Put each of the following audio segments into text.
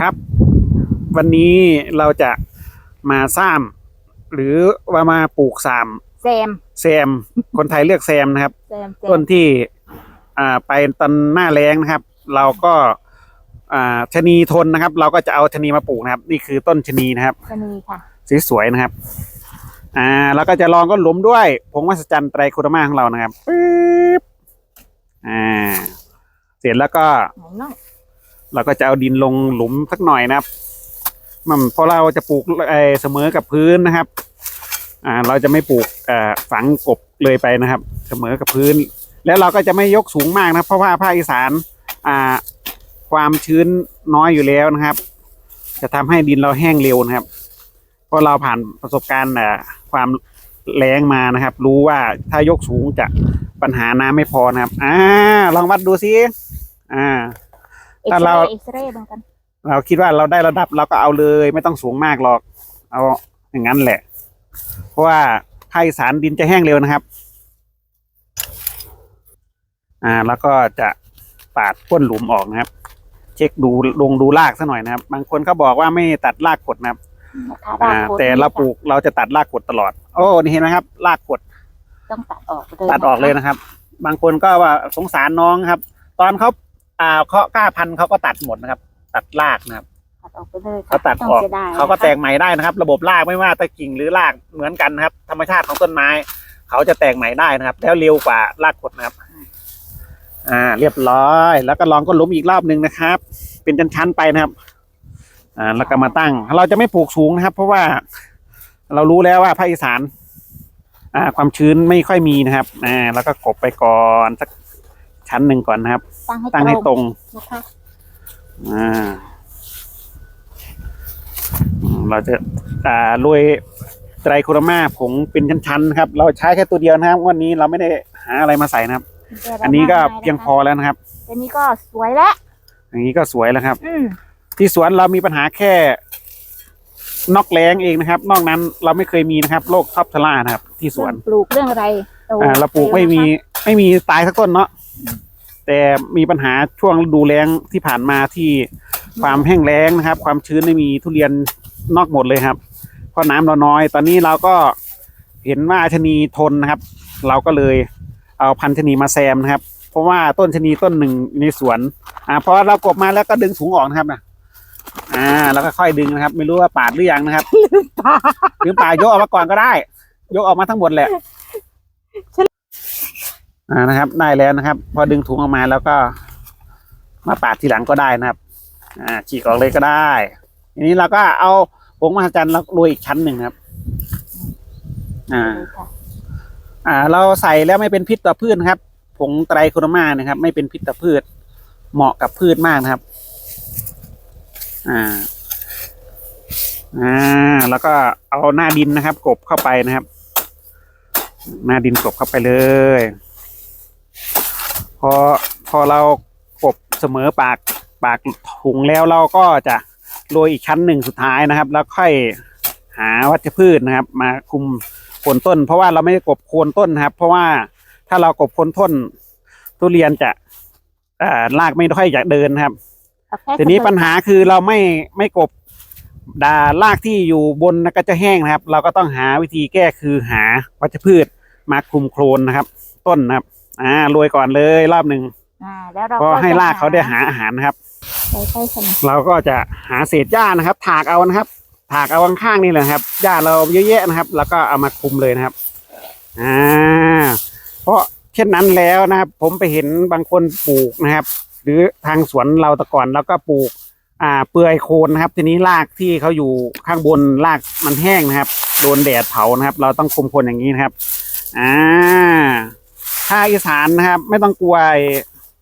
ครับ วันนี้เราจะมาซ้ำหรือว่ามาปลูกสามแซมแซม คนไทยเรียกแซมนะครับ แซมแซต้มนที่อ่าไปตอนหน้าแล้งนะครับ เราก็อ่าชะนีทนนะครับ เราก็จะเอาชะนีมาปลูกนะครับ นี่คือต้นชะนีนะครับ ชะนีค่ะ สวยๆนะครับ อ่า แล้วก็จะลองก็หลุมด้วยผงวัสจันไตรคุรมาของเรานะครับปึ๊บอ่า เสร็จแล้วก็ไหนน้อง เราก็จะเอาดินลงหลุมสักหน่อยนะครับมันเพราะเราจะปลูกเสมอกับพื้นนะครับ อ่าเราจะไม่ปลูกฝังกบเลยไปนะครับ เสมอกับพื้น แล้วเราก็จะไม่ยกสูงมากนะเพราะว่าภาคอีสานอ่าความชื้นน้อยอยู่แล้วนะครับ จะทำให้ดินเราแห้งเร็วนะครับ เพราะเราผ่านประสบการณ์อ่าความแรงมานะครับ รู้ว่าถ้ายกสูงจะปัญหาน้ำไม่พอนะครับ อ่าลองวัดดูสิอ่า เอ็กถ้าซเราเรย์เอ็กซเรย์เหมือนกัน เราคิดว่าเราได้ระดับเราก็เอาเลย ไม่ต้องสูงมากหรอก เอาอย่างนั้นแหละ เพราะว่าภาคอีสานดินจะแห้งเร็วนะครับ อ่า แล้วก็จะปาดก้นหลุมออกนะครับ เช็คดูลงดูรากซะหน่อยนะครับ บางคนเขาบอกว่าไม่ตัดรากกดนะครับนะคะอ่ารากโคนแต่เราปลูกเราจะตัดรากกดตลอด โอ้นี่เห็นไหมครับรากกดต้องตัดออกเลยตัดออกเลยนะครับ บางคนก็ว่าสงสารน้องครับ ตอนเขา อ่าเขากล้าพันธุ์เขาก็ตัดหมดนะครับ ตัดรากนะครับตัดออกไปเลยค่ะเขาตัดต้งออกสียดยเขาก็นะคะแตกใหม่ได้นะครับ ระบบรากไม่ว่าตะกิ่งหรือรากเหมือนกันนะครับ ธรรมชาติของต้นไม้เขาจะแตกใหม่ได้นะครับ แล้วเร็วกว่ารากกดนะครับ อ่า เรียบร้อย แล้วก็ลองก็ล้มอีกรอบหนึ่งนะครับ เป็นชั้นๆไปนะครับ อ่าแล้วก็มาตั้ง เราจะไม่ปลูกสูงนะครับ เพราะว่าเรารู้แล้วว่าภาคอีสาน อ่า ความชื้นไม่ค่อยมีนะครับ อ่า แล้วก็กบไปก่อนสัก ชั้นหนึ่งก่อนนะครับ ตั้งให้ตั้งให้ตตรรงงนะคะอ่าอืมเราจะอ่าโรยไตรโคโรมาผงเป็นชั้นๆนะครับ เราใช้แค่ตัวเดียวนะครับวันนี้เราไม่ได้หาอะไรมาใส่นะครับ อันนี้ก็เพียงพอแล้วนะครับอันนี้ก็สวยแล้วอย่างนี้ก็สวยแล้วครับ อืมที่สวนเรามีปัญหาแค่นอกแรงเองนะครับ นอกนั้นเราไม่เคยมีนะครับโรคท็อปทลานะครับ ที่สวนเรื่องปลูกเรื่องอะไรโตอ่าเราปลูกไม่มีเร็วนะคะไม่มีตายสักต้นเนาะ แต่มีปัญหาช่วงฤดูแล้งที่ผ่านมาที่ความแห้งแล้งนะครับ ความชื้นไม่มีทุเรียนนอกหมดเลยครับ เพราะน้ำเราน้อย ตอนนี้เราก็เห็นว่าชะนีทนนะครับ เราก็เลยเอาพันธุ์ชะนีมาแซมนะครับ เพราะว่าต้นชะนีต้นหนึ่งในสวน อ่าพอเรากบมาแล้วก็ดึงสูงออกนะครับนะอ่า แล้วก็ค่อยดึงนะครับ ไม่รู้ว่าปาดหรือยังนะครับหรือปาดยกออกมาก่อนก็ได้ ยกออกมาทั้งหมดแหละ อ่านะครับ ได้แล้วนะครับ พอดึงถุงออกมาแล้วก็ มาปาดทีหลังก็ได้นะครับ อ่าฉีกออกเลยก็ได้ทีนี้เราก็เอาผงมหัศจรรย์แล้วโรยอีกชั้นหนึ่งครับ อ่า อ่า เราใส่แล้วไม่เป็นพิษต่อพืชนะครับ ผงไตรโคโรมานะครับ ไม่เป็นพิษต่อพืช เหมาะกับพืชมากนะครับ อ่า อ่า แล้วก็เอาหน้าดินนะครับ กบเข้าไปนะครับ หน้าดินกบเข้าไปเลย พอพอเรากบเสมอปากปากถุงแล้วเราก็จะโรยอีกชั้นหนึ่งสุดท้ายนะครับ แล้วค่อยหาวัชพืชนะครับ มาคุมโคนต้น เพราะว่าเราไม่ได้กบโคนต้นนะครับ เพราะว่าถ้าเรากบโคนต้น ทุเรียนจะอ่ารากไม่ค่อยอยากเดินนะครับเอาแค่ทีนี้เสมอปัญหาคือเราไม่ไม่กบดารากที่อยู่บนก็จะแห้งนะครับ เราก็ต้องหาวิธีแก้คือหาวัชพืชมาคลุมโคลนนะครับ ต้นนะครับ อ่าโรยก่อนเลยรอบหนึ่งอ่าแล้วเราพอก็ให้จะรากเขาได้หาอาหารนะครับใส่ใส่สมเราก็จะหาเศษหญ้านะครับ ถากเอานะครับ ถากเอาข้างๆนี่แหละครับหญ้าเราเยอะแยะนะครับ แล้วก็เอามาคลุมเลยนะครับอ่าเพราะเช่นนั้นแล้วนะครับ ผมไปเห็นบางคนปลูกนะครับ หรือทางสวนเราแต่ก่อนเราก็ปลูก อ่าเปลือยโคนนะครับ ทีนี้รากที่เขาอยู่ข้างบนรากมันแห้งนะครับโดนแดดเผานะครับ เราต้องคุมโคนอย่างนี้นะครับ อ่าถ้าอีสานนะครับ ไม่ต้องกลัวไอ้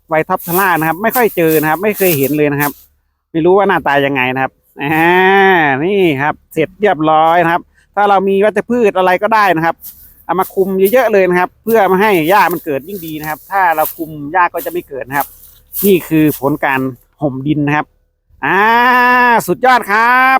ไวทับทล่านะครับ ไม่ค่อยเจอนะครับ ไม่เคยเห็นเลยนะครับ ไม่รู้ว่าหน้าตายังไงนะครับอ่านี่ครับ เสร็จเรียบร้อยนะครับ ถ้าเรามีวัชพืชอะไรก็ได้นะครับเอามาคุมเยอะๆเลยนะครับ เพื่อมาให้หญ้ามันเกิดยิ่งดีนะครับ ถ้าเราคุมหญ้าก็จะไม่เกิดนะครับ นี่คือผลการห่มดินนะครับ อ่า สุดยอดครับ